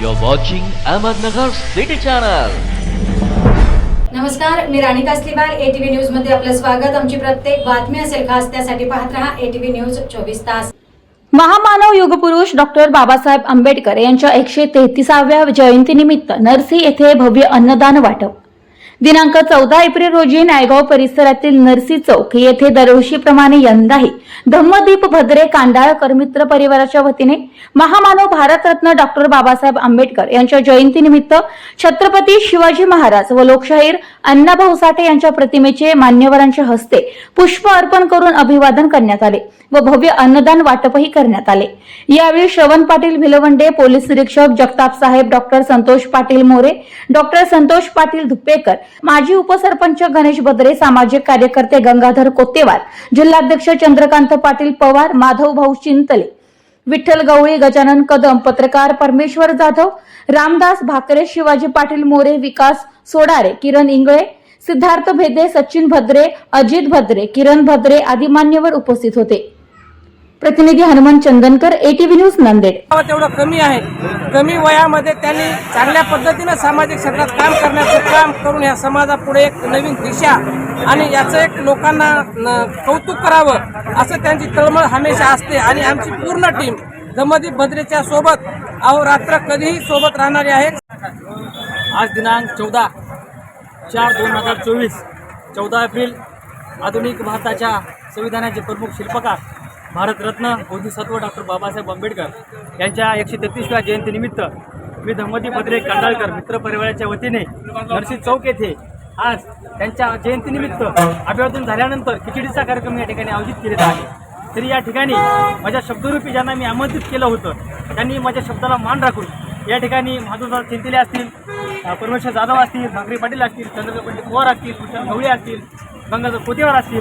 You're watching Ahmednagar City Channel. नमस्कार मी राणी Kasliwal ATV न्यूजमध्ये आपलं स्वागत. आमची प्रत्येक बातमी असेल खास त्यासाठी पाहत रहा एटीव्ही न्यूज चोवीस तास. महामानव युगपुरुष डॉक्टर बाबासाहेब आंबेडकर यांच्या एकशे तेहतीसाव्या जयंतीनिमित्त नरसी येथे भव्य अन्नदान वाटप. दिनांक चौदा एप्रिल रोजी नायगाव परिसरातील नरसी चौक येथे दरवर्षीप्रमाणे यंदाही धम्मदीप भद्रे कांडाळकर मित्र परिवाराच्या वतीने महामानव भारतरत्न डॉक्टर बाबासाहेब आंबेडकर यांच्या जयंतीनिमित्त छत्रपती शिवाजी महाराज व लोकशाहीर अण्णाभाऊ साठे यांच्या प्रतिमेचे मान्यवरांच्या हस्ते पुष्प अर्पण करून अभिवादन करण्यात आले व भव्य अन्नदान वाटपही करण्यात आले. यावेळी श्रवण पाटील भिलवंडे पोलीस निरीक्षक जगताप साहेब डॉक्टर संतोष पाटील मोरे डॉक्टर संतोष पाटील धुप्पेकर माजी उपसरपंच गणेश बद्रे सामाजिक कार्यकर्ते गंगाधर कोतेवार जिल्हाध्यक्ष चंद्रकांत पाटील पवार माधव भाऊ चिंतले विठ्ठल गवळी गजानन कदम पत्रकार परमेश्वर जाधव रामदास भाकरे शिवाजी पाटील मोरे विकास सोडारे किरण इंगळे सिद्धार्थ भेदे सचिन भद्रे अजित भद्रे किरण भद्रे आदी मान्यवर उपस्थित होते. प्रतिनिधी हनुमान चंदनकर एटीव्ही न्यूज नांदेड. तेवढं कमी आहे. कमी वयामध्ये त्यांनी चांगल्या पद्धतीनं सामाजिक क्षेत्रात काम करण्याचं काम करून या समाजापुढे एक नवीन दिशा आणि याचं एक लोकांना न- कौतुक करावं असं त्यांची तळमळ हमेशा असते आणि आमची पूर्ण टीम दमदीप भद्रेच्या सोबत अहोरात्र कधीही सोबत राहणारी आहे. आज दिनांक चौदा चार दोन हजार चोवीस चौदा एप्रिल आधुनिक भारताच्या संविधानाचे प्रमुख शिल्पकार भारतरत्न बोधिसत्व डॉक्टर बाबासाहेब आंबेडकर यांच्या एकशे तेहतीसव्या जयंतीनिमित्त मी धम्मदी पत्रे कांदाळकर मित्र परिवाराच्या वतीने नरसी चौक येथे आज त्यांच्या जयंतीनिमित्त अभिवादन झाल्यानंतर खिचडीचा कार्यक्रम या ठिकाणी आयोजित केलेला आहे. तरी या ठिकाणी माझ्या शब्दरूपी ज्यांना मी आमंत्रित केलं होतं त्यांनी माझ्या शब्दाला मान राखून या ठिकाणी माधवराव चिंतिले असतील परमेश्वर जाधव असतील भाकरी पाटील असतील चंद्रकांत पंडित पवार असतील कुशल ढवळे असतील गंगाधर कोतेवार असतील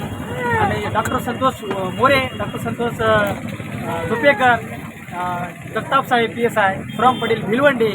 आणि doctor Santosh More doctor Santosh Dupekar Jagtap Saheb P S I from Padil Bhilwandi.